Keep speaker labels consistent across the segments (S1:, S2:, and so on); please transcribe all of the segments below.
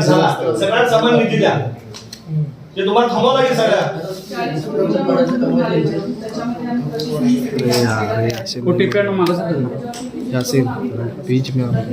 S1: झाला.
S2: सगळ्यात समान निधी द्या. ते तुम्हाला थांबवा लागेल सगळ्या.
S3: टिकट मागा
S4: यासिन बीच में
S2: आपण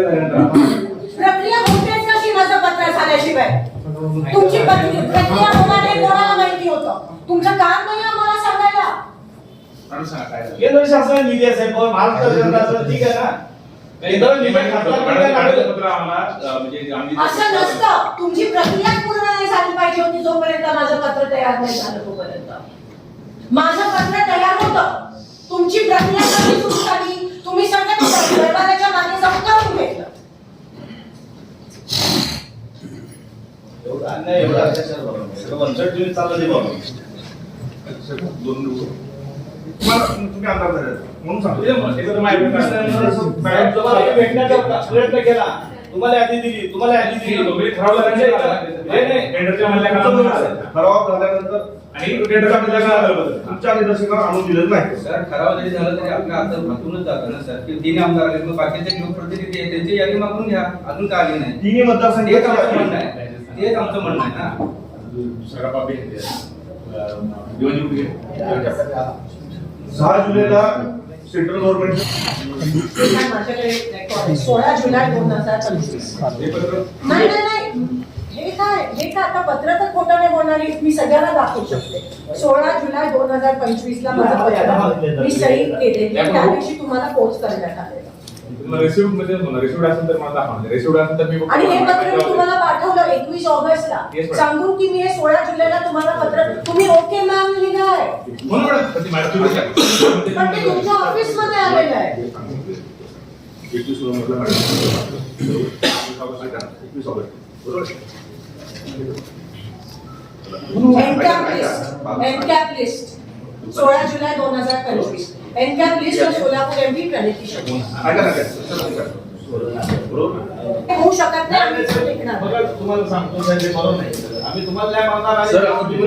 S5: प्रक्रिया झाल्यानंतर
S1: प्रक्रिया होतेच कशी माझं पत्र झाल्याशिवाय. तुमची पत्नी प्रक्रिया होणार आहे कोणाला माहिती होतं? तुमचं काम नाही आम्हाला सांगायला.
S5: मॅडम सांगा काय झालं.
S2: केंद्र निधी आहे साहेब पण महाराष्ट्र सरकारचं ठीक आहे ना? केंद्र निधी खात्यात पण काय
S5: मॅडम
S2: लागलं?
S5: पत्र आम्हाला अं, म्हणजे आम्ही
S1: असं नसतं. तुमची प्रक्रिया पूर्ण नाही झाली पाहिजे होती जोपर्यंत माझं पत्र तयार नाही झालं तोपर्यंत. माझं पत्र तयार होतं. तुमची प्रक्रिया कशी सुरू झाली तुम्ही सगळं दरबाराच्या मागे जाऊन करून घेतलं
S2: एवढं अन्याय एवढा बघा. तुम्ही चाललं बघा.
S5: दोन तुम्हाला तुम्ही म्हणून सांगतो.
S2: प्रयत्न केला. तुम्हाला यादी दिली तुम्हाला यादी दिली.
S6: ठराव झाल्यानंतर
S5: आणि
S6: तुमच्या निदर्शनावर आणून दिलं नाही.
S7: सर ठराव जरी झाला तरी आपल्या जातं ना सर. की तीन आमदार आले मग बाकीचे लोकप्रतिनिधी आहेत त्यांची यादी मागून घ्या. अजून का आली नाही?
S6: तिन्ही
S7: तेच तेच आमचं म्हणणं आहे ना
S5: बाबी
S6: सहा जुलैला सेंट्रल गव्हर्नमेंट.
S1: सोळा जुलै दोन हजार पंचवीस नाही नाही नाही हे काय हे काय आता पत्र तर खोटं नाही बोलणार. मी सगळ्यांना दाखवू शकते सोळा जुलै दोन हजार पंचवीस ला माझं पत्र. मी सही आहे. त्या दिवशी तुम्हाला पोच करण्यात आलेलं
S5: रिसिव्ह म्हणजे रिसिव्ह असेल तर मला दाखवा. रिसिव्ह असेल तर मी
S1: आणि हे पत्र मी तुम्हाला पाठवलं एकवीस ऑगस्टला.
S5: Yes, madam.
S1: सांगून की मी हे सोळा जुलैला तुम्हाला पत्र तुम्ही ओके मॅम
S5: म्हणून मॅडम पण ती
S1: तुमच्या ऑफिसमध्ये आलेलं आहे.
S5: एकवीस नोव्हेंबरला मॅडम ऑगस्ट आहे? एकवीस ऑगस्ट. बरोबर?
S1: एनकॅप लिस्ट एनकॅप लिस्ट सोळा जुलै दोन हजार पंचवीस. NCAP list Solapur MP Praniti हे होऊ शकत नाही आम्ही
S2: बघा,
S1: टिकणार.
S2: तुम्हाला सांगतो साहेब, हे बरोबर नाही. आम्ही तुम्हाला नाही म्हणणार आणि
S6: सर आपण तुम्ही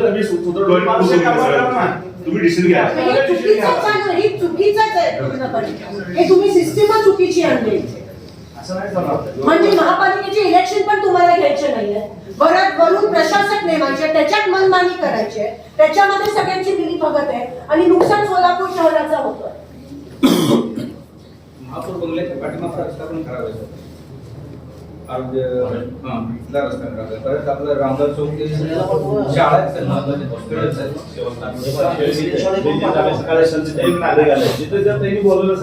S6: तुम्ही डोळे डिसिजन घ्या.
S1: हे चुकीचंच आहे ना, हे चुकीचंच आहे पूर्णपणे. हे तुम्ही सिस्टीमच चुकीची आणली इथे.
S2: असं नाही चालणार.
S1: म्हणजे महापालिकेचे इलेक्शन पण तुम्हाला घ्यायचे नाहीये. परत वरून प्रशासक नेमायचे त्याच्यात मनमानी करायचे. त्याच्यामध्ये सगळ्यांची मिली भगत आहे आणि नुकसान सोलापूर शहराचं होतं.
S7: महापौर बंगल्याच्या पाठीमागचा रस्ता पण खराब आहे. हा इथला रस्ता खराब आहे. परत आपलं रामदास चौक ते शाळा आहेत
S2: जर त्यांनी बोलवलं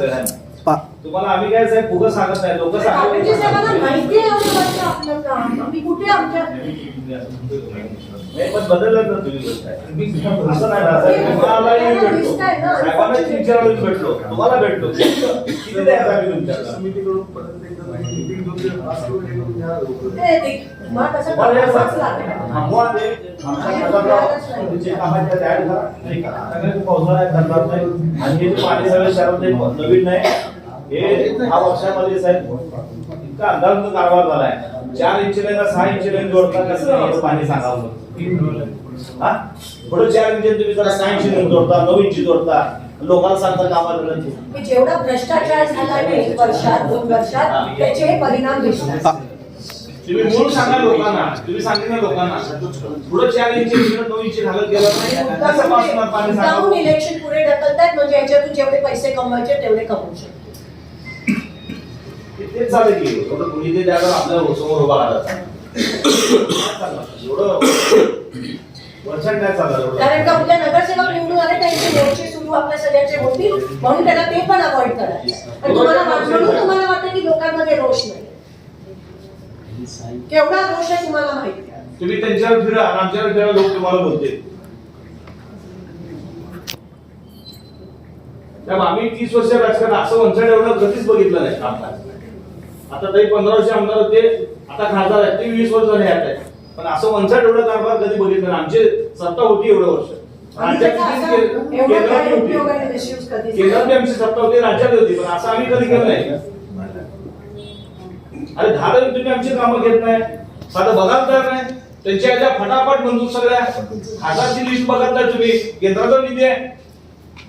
S2: तुम्हाला आम्ही काय साहेब फुगं सांगत नाही लोक
S1: आमच्या साहेबांना माहिती आहे एवढं वर्ष आपलं काम आम्ही कुठे आमच्या
S2: पण बदललं तर तुम्ही. असं नाही ना साहेब तुम्हालाही भेटलो साहेबांना तीन चार वेळेस भेटलो तुम्हाला भेटलो किती द्यायचं आम्ही तुमच्याकडे
S6: समितीकडून परत एकदा meeting घेऊन ते असं वगैरे करून घ्या लवकर.
S1: ते ते- तुम्हाला तसं
S2: तुम्हाला हे
S1: करावंच
S2: सांग-
S1: लागेल.
S2: थांबवा ते. आमच्या खात्यात जे कामाचे ते add करा. नाही करा. आता काय तो पावसाळा आहे, धरणार नाही. आणि हे जे पाणी सगळं शहरात नाही, नवीन नाही हे दहा वर्षामध्ये साहेब इतका अंदाज कारभार झालाय. चार इंच लाईन सहा इंच लाईन जोडता कसं पाणी सांगावं हा? पुढे चार इंच तुम्ही जरा सहा इंच लाईन जोडता नऊ इंच जोडता. लोकांना सांगता कामाला
S1: जेवढा भ्रष्टाचार झाला एक वर्षात दोन वर्षात त्याचे परिणाम दिसतात.
S2: तुम्ही मूळ सांगा लोकांना तुम्ही सांगितलं लोकांना. पुढे चार इंच नऊ इंच घालत गेला नाही.
S1: इलेक्शन पुढे ढकलतायत म्हणजे याच्यातून जेवढे पैसे कमवायचे तेवढे कमवू शकतो
S2: तेच चालेल की एवढं कुणी ते त्याला आपल्यासमोर उभा राहतात. चालणार? एवढं वर्षात चालणार
S1: कारण का उद्या नगरसेवक निवडून आले त्यांचे मोर्चे सुरू आपल्या सगळ्यांचे होतील म्हणून त्यांना ते पण अवॉइड करायचं आणि तुम्हाला वाट- म्हणून तुम्हाला वाटतं की लोकांमध्ये रोष नाही. केवढा रोष आहे तुम्हाला माहिती
S2: तुम्ही त्यांच्यावर फिरा आमच्यावर फिरा लोक तुम्हाला बोलतील. त्यामुळे आम्ही तीस वर्ष राजकारण असं वंचड एवढं कधीच बघितलं नाही आता तरी पंधरा वर्ष आमदार होते. आता खासदार आहेत. ते वीस वर्ष झाले आहेत पण असं वंचड एवढं कारभार कधी बघितलं नाही. आमची सत्ता होती एवढं वर्ष केंद्रात. आमची सत्ता होती राज्यात होती. पण असं आम्ही कधी केलं नाही. अरे दहा तरी तुम्ही आमची कामं घेत नाही. साधं बघाल तर नाही. त्यांच्या याच्या फटाफट मंजूर सगळ्या. खासदारची लिस्ट बघत नाही तुम्ही. केंद्राचा निधी आहे.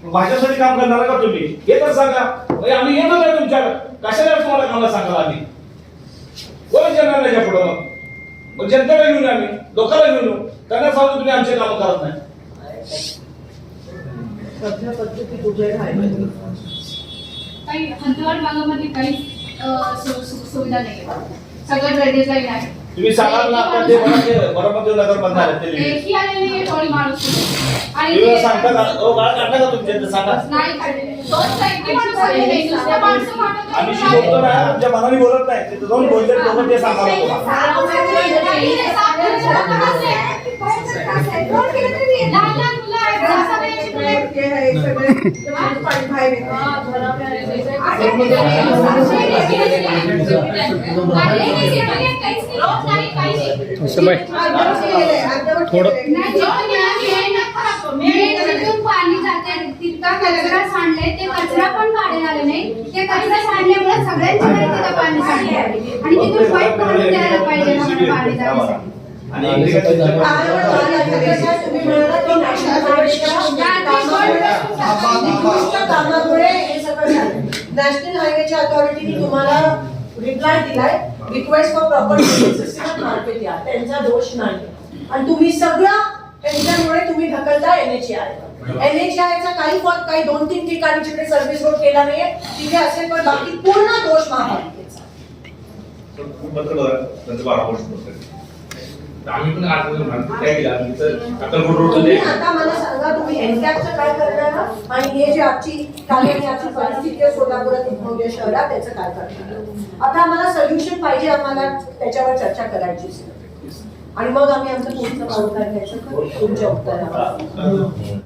S2: माझ्यासाठी काम करणार का तुम्ही? हे तर सांगा. आम्ही येतो नाही तुमच्या कशाला तुम्हाला कामाला सांगाल आम्ही कोण येणार नाही पुढे मग? मग जनतेला घेऊन आम्ही. लोकांना घेऊन त्यांना सांगतो तुम्ही आमचे काम करत नाही.
S1: सध्या पद्धती कुठे राहिले
S8: काही हद्दवाड भागामध्ये काही सुविधा नाही सगळं ड्रेनेज लाईन आहे.
S2: तुम्ही सांगाल ना आता ते बरं बरोबर नगर बंद आहे ते लिहिलं.
S8: एकही आलेली कोणी माणूस. आणि
S2: तुम्ही
S8: ते-
S2: सांगता का? गाळ काढता का तुमच्या इथे सांगा.
S8: नाही काढलेले. दोन साईडने माणूस आलेले नाही. दुसऱ्या माणसं माणूस
S2: आम्ही शिकवतो ना आमच्या मनाने बोलत नाही. तिथे जाऊन बोलते लोक ते सांगा तुम्हाला
S8: लहान मुलं आहेत, आहेत.
S9: पाणी जाते कचरा सांडले ते कचरा पण काढे आले नाही ते कचरा सांडल्यामुळे सगळ्यांच्या पाणी सांडले आणि तिथून वाईट करून द्यायला पाहिजे पाणी जाण्यासाठी
S1: नॅशनल हायवेच्या अथॉरिटीने तुम्हाला रिप्लाय दिलाय. रिक्वेस्ट फॉर प्रॉपर मार्केट या त्यांचा दोष नाही. आणि तुम्ही सगळं त्यांच्यामुळे तुम्ही ढकलता एनएचआय एनएचआय चा काही फॉल्ट काही दोन तीन ठिकाणी जिथे सर्व्हिस रोड केला नाहीये तिथे असेल पण बाकी पूर्ण दोष महापालिकेचा.
S5: आम्ही पण
S1: आता मला सांगा तुम्ही काय करणार ना? आणि हे जे आजची काल आणि आजची परिस्थिती आहे सोलापुरात उद्भवली शहरात त्याचं काय करणार? आता आम्हाला सोल्युशन पाहिजे आम्हाला त्याच्यावर चर्चा करायची आणि मग आम्ही आमचं पुढचं पाऊल काय तुमच्या उत्तरावर